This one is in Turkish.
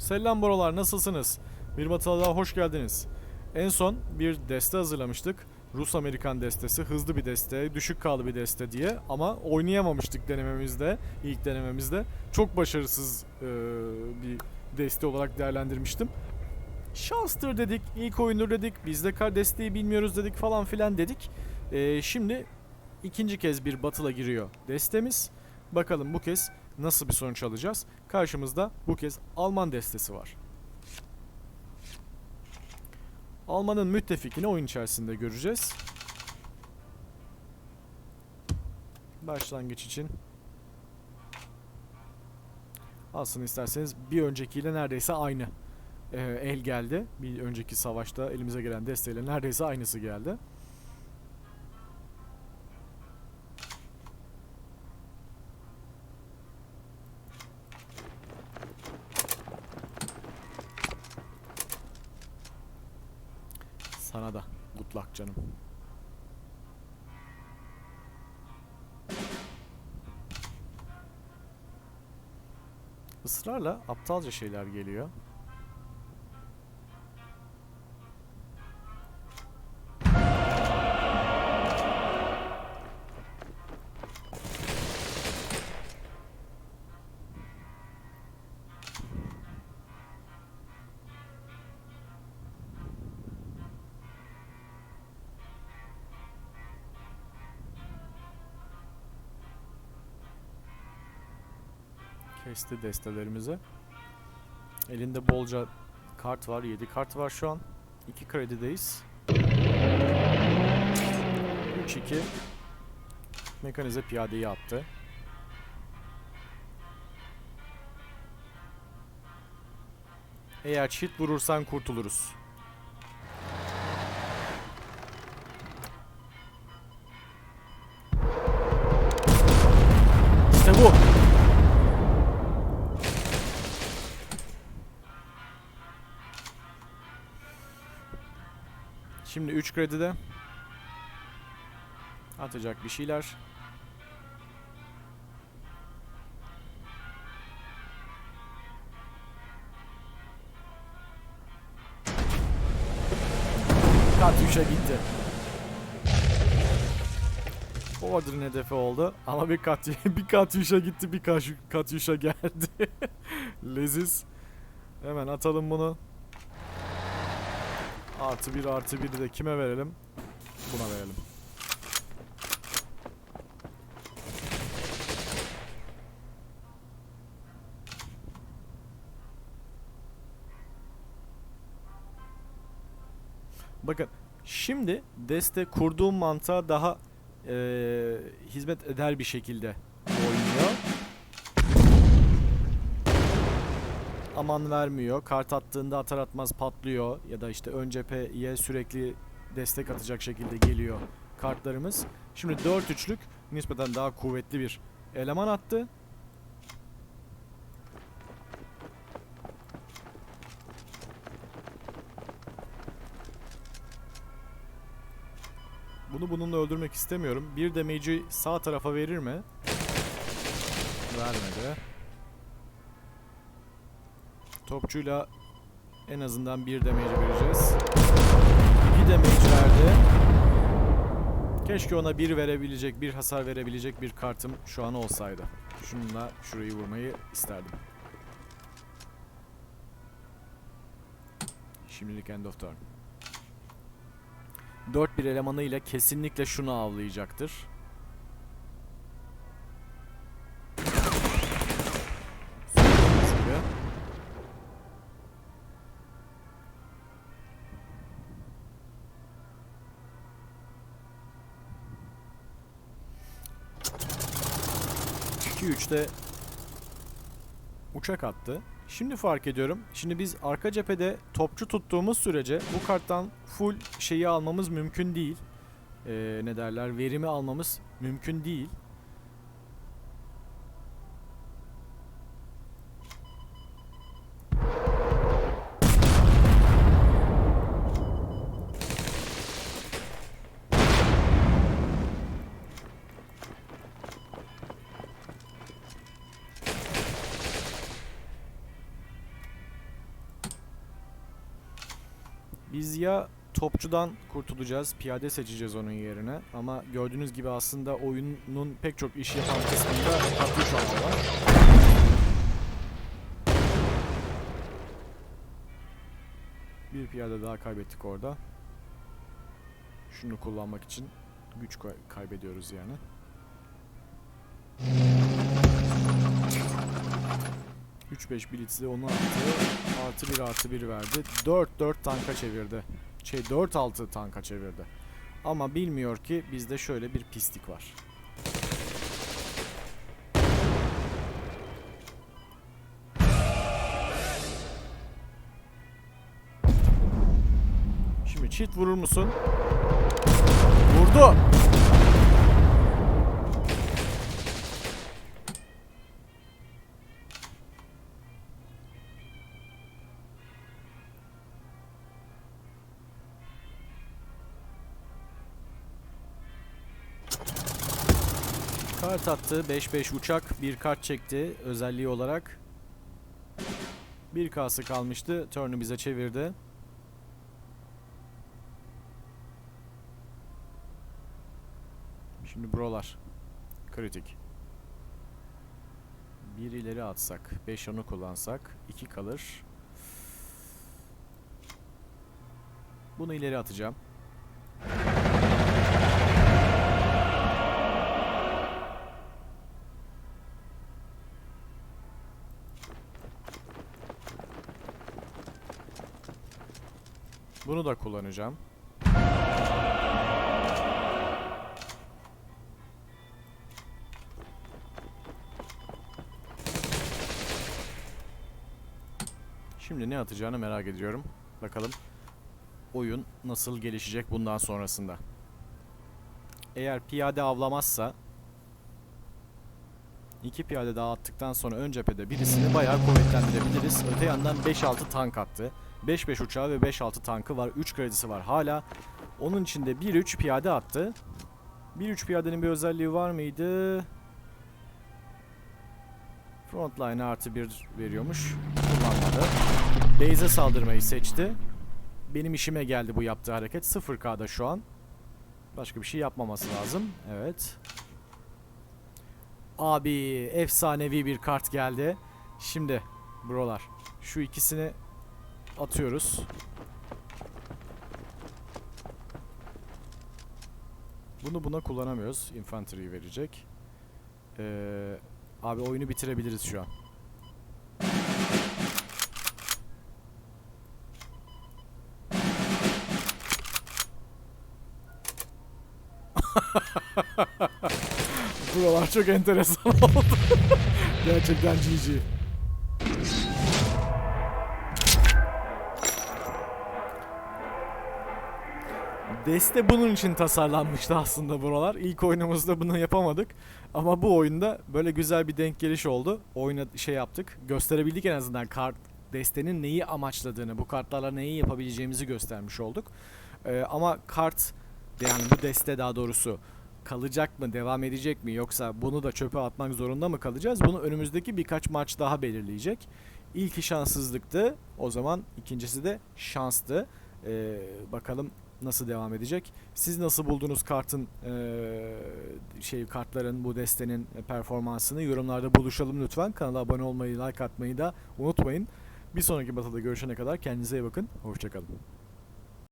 Selam borolar nasılsınız? Bir batığa daha hoş geldiniz. En son bir deste hazırlamıştık. Rus-Amerikan destesi, hızlı bir deste, düşük kaldı bir deste diye ama oynayamamıştık denememizde, ilk denememizde. Çok başarısız eee, bir deste olarak değerlendirmiştim. Şanstır dedik, ilk oyundur dedik, biz de kar desteği bilmiyoruz dedik falan filan dedik. Eee, şimdi ikinci kez bir batıla giriyor destemiz. Bakalım bu kez nasıl bir sonuç alacağız? Karşımızda bu kez Alman destesi var. Alman'ın müttefikini oyun içerisinde göreceğiz. Başlangıç için. Aslında isterseniz bir öncekiyle neredeyse aynı e, el geldi. Bir önceki savaşta elimize gelen desteyle neredeyse aynısı geldi. Israrla aptalca şeyler geliyor. Kesti destelerimizi. Elinde bolca kart var. 7 kart var şu an. 2 kredideyiz. 3-2 Mekanize piyadeyi attı. Eğer çift vurursan kurtuluruz. Şimdi 3 kredide atacak bir şeyler. Katyuşa gitti. Order'ın hedefi oldu ama bir Katyu bir Katyuşa gitti bir Katyuşa geldi. Leziz. Hemen atalım bunu. Artı bir artı bir de kime verelim? Buna verelim. Bakın şimdi deste kurduğum mantığa daha eee, hizmet eder bir şekilde aman vermiyor. Kart attığında atar atmaz patlıyor ya da işte ön cepheye sürekli destek atacak şekilde geliyor kartlarımız. Şimdi 4 üçlük nispeten daha kuvvetli bir eleman attı. Bunu bununla öldürmek istemiyorum. Bir damage'i sağ tarafa verir mi? Vermedi. Topçuyla en azından bir damage vereceğiz. İki damage verdi. Keşke ona bir verebilecek, bir hasar verebilecek bir kartım şu an olsaydı. Şununla şurayı vurmayı isterdim. Şimdilik end of turn. 4 bir elemanıyla kesinlikle şunu avlayacaktır. 3'te uçak attı. Şimdi fark ediyorum. Şimdi biz arka cephede topçu tuttuğumuz sürece bu karttan full şeyi almamız mümkün değil. Ee, ne derler? Verimi almamız mümkün değil. Biz ya topçudan kurtulacağız, piyade seçeceğiz onun yerine. Ama gördüğünüz gibi aslında oyunun pek çok iş yapan kısmında anda var. Bir piyade daha kaybettik orada. Şunu kullanmak için güç kay- kaybediyoruz yani. Üç beş blitzli onu attı. Artı bir artı bir verdi. 4-4 tanka çevirdi. Şey 4-6 tanka çevirdi. Ama bilmiyor ki bizde şöyle bir pislik var. Şimdi çift vurur musun? Vurdu. Kart attı. 5-5 uçak. Bir kart çekti özelliği olarak. Bir kası kalmıştı. Turn'u bize çevirdi. Şimdi brolar. Kritik. Bir ileri atsak. 5 onu kullansak. 2 kalır. Bunu ileri atacağım. Bunu da kullanacağım. Şimdi ne atacağını merak ediyorum. Bakalım oyun nasıl gelişecek bundan sonrasında. Eğer piyade avlamazsa iki piyade daha attıktan sonra ön cephede birisini bayağı kuvvetlendirebiliriz. Öte yandan 5-6 tank attı. 5-5 uçağı ve 5-6 tankı var. 3 kredisi var hala. Onun içinde 1-3 piyade attı. 1-3 piyadenin bir özelliği var mıydı? Frontline artı 1 veriyormuş. Kullanmadı. Base'e saldırmayı seçti. Benim işime geldi bu yaptığı hareket. 0K'da şu an. Başka bir şey yapmaması lazım. Evet. Abi efsanevi bir kart geldi. Şimdi brolar şu ikisini atıyoruz. Bunu buna kullanamıyoruz. Infantry'yi verecek. Ee, abi oyunu bitirebiliriz şu an. Buralar çok enteresan oldu. Gerçekten GG. Deste bunun için tasarlanmıştı aslında buralar. İlk oyunumuzda bunu yapamadık. Ama bu oyunda böyle güzel bir denk geliş oldu. Oyuna şey yaptık. Gösterebildik en azından kart destenin neyi amaçladığını, bu kartlarla neyi yapabileceğimizi göstermiş olduk. Ee, ama kart yani bu deste daha doğrusu kalacak mı, devam edecek mi yoksa bunu da çöpe atmak zorunda mı kalacağız? Bunu önümüzdeki birkaç maç daha belirleyecek. İlki şanssızlıktı. O zaman ikincisi de şanstı. Ee, bakalım nasıl devam edecek. Siz nasıl buldunuz kartın eee, şey kartların bu destenin performansını yorumlarda buluşalım lütfen. Kanala abone olmayı, like atmayı da unutmayın. Bir sonraki batıda görüşene kadar kendinize iyi bakın. Hoşçakalın.